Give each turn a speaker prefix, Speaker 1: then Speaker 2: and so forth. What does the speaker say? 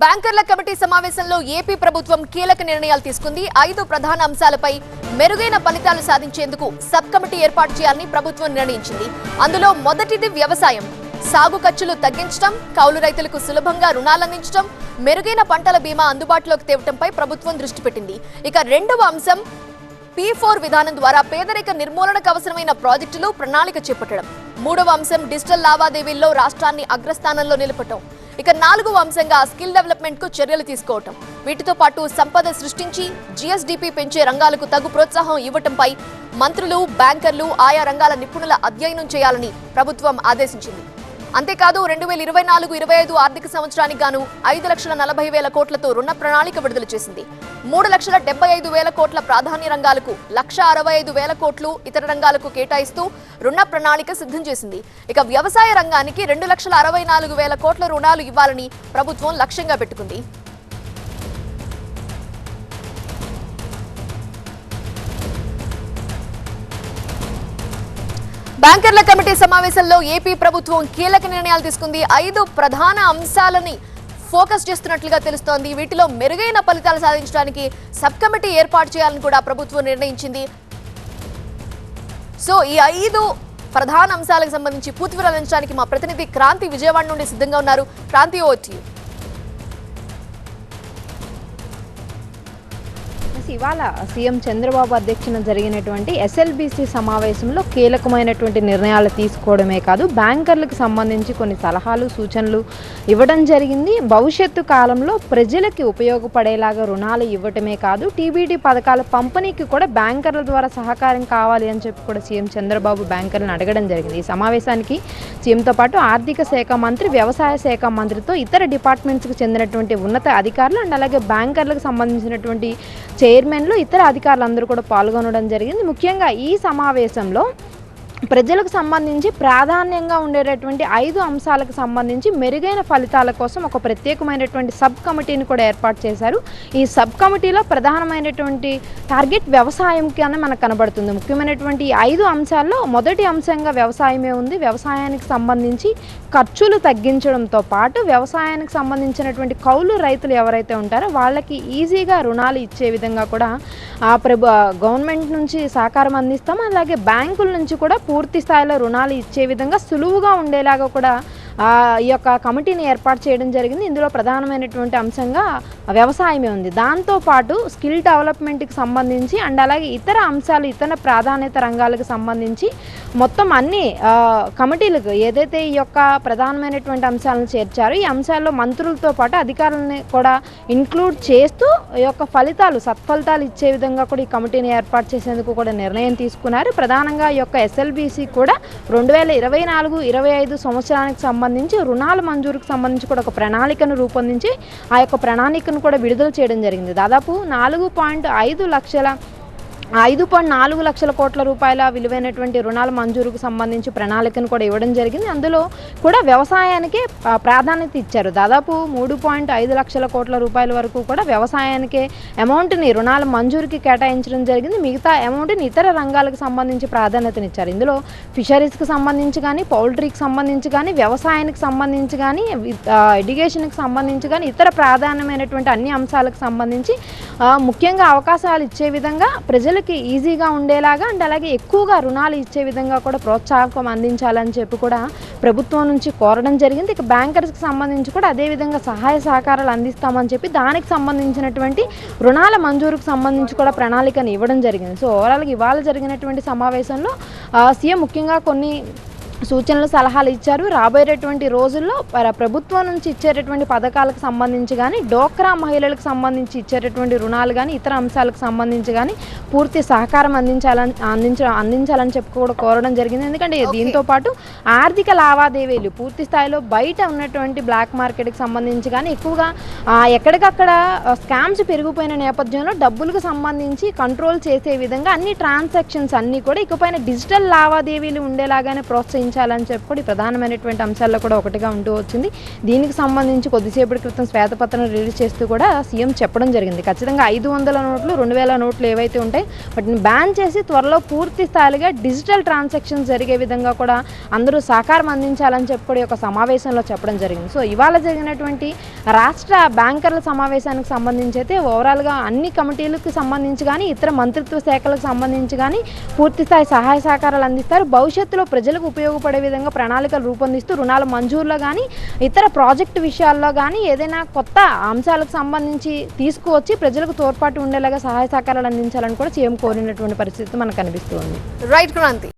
Speaker 1: బ్యాంకర్ల కమిటీ సమావేశంలో ఏపీ ప్రభుత్వం కీలక నిర్ణయాలు తీసుకుంది. ఐదు ప్రధాన అంశాలపై మెరుగైన ఫలితాలు సాధించేందుకు సబ్ కమిటీ ఏర్పాటు చేయాలని ప్రభుత్వం నిర్ణయించింది. అందులో మొదటిది వ్యవసాయం. సాగు ఖర్చులు తగ్గించడం కౌలు రైతులకు సులభంగా రుణాలందించడం మెరుగైన పంటల బీమా అందుబాటులోకి తేవటంపై ప్రభుత్వం దృష్టి పెట్టింది. ఇక రెండవ అంశం పీ ఫోర్ విధానం ద్వారా పేదరిక నిర్మూలనకు అవసరమైన ప్రాజెక్టులు ప్రణాళిక చేపట్టడం. మూడవ అంశం డిజిటల్ లావాదేవీల్లో రాష్ట్రాన్ని అగ్రస్థానంలో నిలపటం. ఇక నాలుగవ అంశంగా స్కిల్ డెవలప్మెంట్కు చర్యలు తీసుకోవటం. వీటితో పాటు సంపద సృష్టించి జీఎస్డీపీ పెంచే రంగాలకు తగు ప్రోత్సాహం ఇవ్వటంపై మంత్రులు బ్యాంకర్లు ఆయా రంగాల నిపుణుల అధ్యయనం చేయాలని ప్రభుత్వం ఆదేశించింది. అంతేకాదు రెండు వేల ఇరవై నాలుగు ఇరవై ఐదు ఆర్థిక సంవత్సరానికి గాను ఐదు లక్షల నలభై వేల కోట్లతో రుణ ప్రణాళిక విడుదల చేసింది. మూడు లక్షల డెబ్బై ఐదు వేల కోట్ల ప్రాధాన్య రంగాలకు లక్ష అరవై ఐదు వేల కోట్లు ఇతర రంగాలకు కేటాయిస్తూ రుణ ప్రణాళిక సిద్ధం చేసింది. ఇక వ్యవసాయ రంగానికి రెండు లక్షల అరవై నాలుగు వేల కోట్ల రుణాలు ఇవ్వాలని ప్రభుత్వం లక్ష్యంగా పెట్టుకుంది. బ్యాంకర్ల కమిటీ సమావేశంలో ఏపీ ప్రభుత్వం కీలక నిర్ణయాలు తీసుకుంది. ఐదు ప్రధాన అంశాలని ఫోకస్ చేస్తున్నట్లుగా తెలుస్తోంది. వీటిలో మెరుగైన ఫలితాలు సాధించడానికి సబ్ కమిటీ ఏర్పాటు చేయాలని కూడా ప్రభుత్వం నిర్ణయించింది. సో ఈ ఐదు ప్రధాన అంశాలకు సంబంధించి పూర్తి వివరాలు అందించడానికి మా ప్రతినిధి క్రాంతి విజయవాడ నుండి సిద్ధంగా ఉన్నారు. Kranthi O
Speaker 2: T CM Chandrababu అధ్యక్షన జరిగినటువంటి ఎస్ఎల్బిసి సమావేశంలో కీలకమైనటువంటి నిర్ణయాలు తీసుకోవడమే కాదు బ్యాంకర్లకు సంబంధించి కొన్ని సలహాలు సూచనలు ఇవ్వడం జరిగింది. భవిష్యత్తు కాలంలో ప్రజలకి ఉపయోగపడేలాగా రుణాలు ఇవ్వటమే కాదు టీబీటీ పథకాల పంపిణీకి కూడా బ్యాంకర్ల ద్వారా సహకారం కావాలి అని చెప్పి కూడా సీఎం చంద్రబాబు బ్యాంకర్లను అడగడం జరిగింది. ఈ సమావేశానికి సీఎంతో పాటు ఆర్థిక శాఖ మంత్రి వ్యవసాయ శాఖ మంత్రితో ఇతర డిపార్ట్మెంట్స్కి చెందినటువంటి ఉన్నత అధికారులు అండ్ అలాగే బ్యాంకర్లకు సంబంధించినటువంటి చైర్మన్లు ఇతర అధికారులందరూ కూడా పాల్గొనడం జరిగింది. ముఖ్యంగా ఈ సమావేశంలో ప్రజలకు సంబంధించి ప్రాధాన్యంగా ఉండేటటువంటి ఐదు అంశాలకు సంబంధించి మెరుగైన ఫలితాల కోసం ఒక ప్రత్యేకమైనటువంటి సబ్ కమిటీని కూడా ఏర్పాటు చేశారు. ఈ సబ్ కమిటీలో ప్రధానమైనటువంటి టార్గెట్ వ్యవసాయంకి అని మనకు కనబడుతుంది. ముఖ్యమైనటువంటి ఐదు అంశాల్లో మొదటి అంశంగా వ్యవసాయమే ఉంది. వ్యవసాయానికి సంబంధించి ఖర్చులు తగ్గించడంతో పాటు వ్యవసాయానికి సంబంధించినటువంటి కౌలు రైతులు ఎవరైతే ఉంటారో వాళ్ళకి ఈజీగా రుణాలు ఇచ్చే విధంగా కూడా ఆ ప్రభు గవర్నమెంట్ నుంచి సహకారం అందిస్తాం అలాగే బ్యాంకుల నుంచి కూడా పూర్తి స్థాయిలో రుణాలు ఇచ్చే విధంగా సులువుగా ఉండేలాగా కూడా ఈ యొక్క కమిటీని ఏర్పాటు చేయడం జరిగింది. ఇందులో ప్రధానమైనటువంటి అంశంగా వ్యవసాయమే ఉంది. దాంతోపాటు స్కిల్ డెవలప్మెంట్కి సంబంధించి అండ్ అలాగే ఇతర అంశాలు ఇతర ప్రాధాన్యత రంగాలకు సంబంధించి మొత్తం అన్ని కమిటీలకు ఏదైతే ఈ యొక్క ప్రధానమైనటువంటి అంశాలను చేర్చారో ఈ అంశాల్లో మంత్రులతో పాటు అధికారులని కూడా ఇంక్లూడ్ చేస్తూ ఈ యొక్క ఫలితాలు సత్ఫలితాలు ఇచ్చే విధంగా కూడా ఈ కమిటీని ఏర్పాటు చేసేందుకు కూడా నిర్ణయం తీసుకున్నారు. ప్రధానంగా ఈ యొక్క ఎస్ఎల్బిసి కూడా రెండు వేల ఇరవై నాలుగు ఇరవై ఐదు సంవత్సరానికి సంబంధించి రుణాల మంజూరుకు సంబంధించి కూడా ఒక ప్రణాళికను రూపొందించి ఆ యొక్క ప్రణాళికను కూడా విడుదల చేయడం జరిగింది. దాదాపు నాలుగు పాయింట్ ఐదు లక్షల ఐదు పాయింట్ నాలుగు లక్షల కోట్ల రూపాయల విలువైనటువంటి రుణాల మంజూరుకు సంబంధించి ప్రణాళికను కూడా ఇవ్వడం జరిగింది. అందులో కూడా వ్యవసాయానికే ప్రాధాన్యత ఇచ్చారు. దాదాపు మూడు పాయింట్ ఐదు లక్షల కోట్ల రూపాయల వరకు కూడా వ్యవసాయానికి అమౌంట్ని రుణాల మంజూరుకి కేటాయించడం జరిగింది. మిగతా అమౌంట్ని ఇతర రంగాలకు సంబంధించి ప్రాధాన్యతనిచ్చారు. ఇందులో ఫిషరీస్కి సంబంధించి కానీ పౌల్ట్రీకి సంబంధించి కానీ వ్యవసాయానికి సంబంధించి కానీ ఎడ్యుకేషన్కి సంబంధించి కానీ ఇతర ప్రాధాన్యమైనటువంటి అన్ని అంశాలకు సంబంధించి ముఖ్యంగా అవకాశాలు ఇచ్చే విధంగా ప్రజలు ప్రజలకి ఈజీగా ఉండేలాగా అండ్ అలాగే ఎక్కువగా రుణాలు ఇచ్చే విధంగా కూడా ప్రోత్సాహకం అందించాలని చెప్పి కూడా ప్రభుత్వం నుంచి కోరడం జరిగింది. ఇక బ్యాంకర్స్కి సంబంధించి కూడా అదే విధంగా సహాయ సహకారాలు అందిస్తామని చెప్పి దానికి సంబంధించినటువంటి రుణాల మంజూరుకు సంబంధించి కూడా ప్రణాళికను ఇవ్వడం జరిగింది. సో ఓవరాల్గా ఇవాళ జరిగినటువంటి సమావేశంలో సీఎం ముఖ్యంగా కొన్ని సూచనలు సలహాలు ఇచ్చారు. రాబోయేటటువంటి రోజుల్లో ప్ర- ప్రభుత్వం నుంచి ఇచ్చేటటువంటి పథకాలకు సంబంధించి కానీ డోక్రా మహిళలకు సంబంధించి ఇచ్చేటటువంటి రుణాలు కానీ ఇతర అంశాలకు సంబంధించి కానీ పూర్తి సహకారం అందించాలని అందించ అందించాలని చెప్పి కూడా కోరడం జరిగింది. ఎందుకంటే దీంతో పాటు ఆర్థిక లావాదేవీలు పూర్తి స్థాయిలో బయట ఉన్నటువంటి బ్లాక్ మార్కెట్కి సంబంధించి కానీ ఎక్కువగా ఎక్కడికక్కడ స్కామ్స్ పెరిగిపోయిన నేపథ్యంలో డబ్బులకు సంబంధించి కంట్రోల్ చేసే విధంగా అన్ని ట్రాన్సాక్షన్స్ అన్నీ కూడా ఇకపైన డిజిటల్ లావాదేవీలు ఉండేలాగానే ప్రోత్సహించారు. సంబంధించాలని చెప్పి కూడా ఈ ప్రధానమైనటువంటి అంశాల్లో కూడా ఒకటిగా ఉంటూ వచ్చింది. దీనికి సంబంధించి కొద్దిసేపటి క్రితం శ్వేతపత్రం రిలీజ్ చేస్తూ కూడా సీఎం చెప్పడం జరిగింది. ఖచ్చితంగా ఐదు వందల నోట్లు రెండు వేల నోట్లు ఏవైతే ఉంటాయి వాటిని బ్యాన్ చేసి త్వరలో పూర్తి స్థాయిగా డిజిటల్ ట్రాన్సాక్షన్స్ జరిగే విధంగా కూడా అందరూ సహకారం అందించాలని చెప్పి కూడా ఒక సమావేశంలో చెప్పడం జరిగింది. సో ఇవాళ జరిగినటువంటి రాష్ట్ర బ్యాంకర్ల సమావేశానికి సంబంధించి అయితే ఓవరాల్గా అన్ని కమిటీలకు సంబంధించి కానీ ఇతర మంత్రిత్వ శాఖలకు సంబంధించి కానీ పూర్తి స్థాయి సహాయ సహకారాలు అందిస్తారు. భవిష్యత్తులో ప్రజలకు ఉపయోగపడే విధంగా ప్రణాళికలు రూపొందిస్తూ రుణాల మంజూరులో కానీ ఇతర ప్రాజెక్టు విషయాల్లో కానీ ఏదైనా కొత్త అంశాలకు సంబంధించి తీసుకువచ్చి ప్రజలకు తోడ్పాటు ఉండేలాగా సహాయ సహకారాలు అందించాలని కూడా సీఎం కోరినటువంటి పరిస్థితి మనకు కనిపిస్తుంది
Speaker 1: రైట్ క్రాంతి.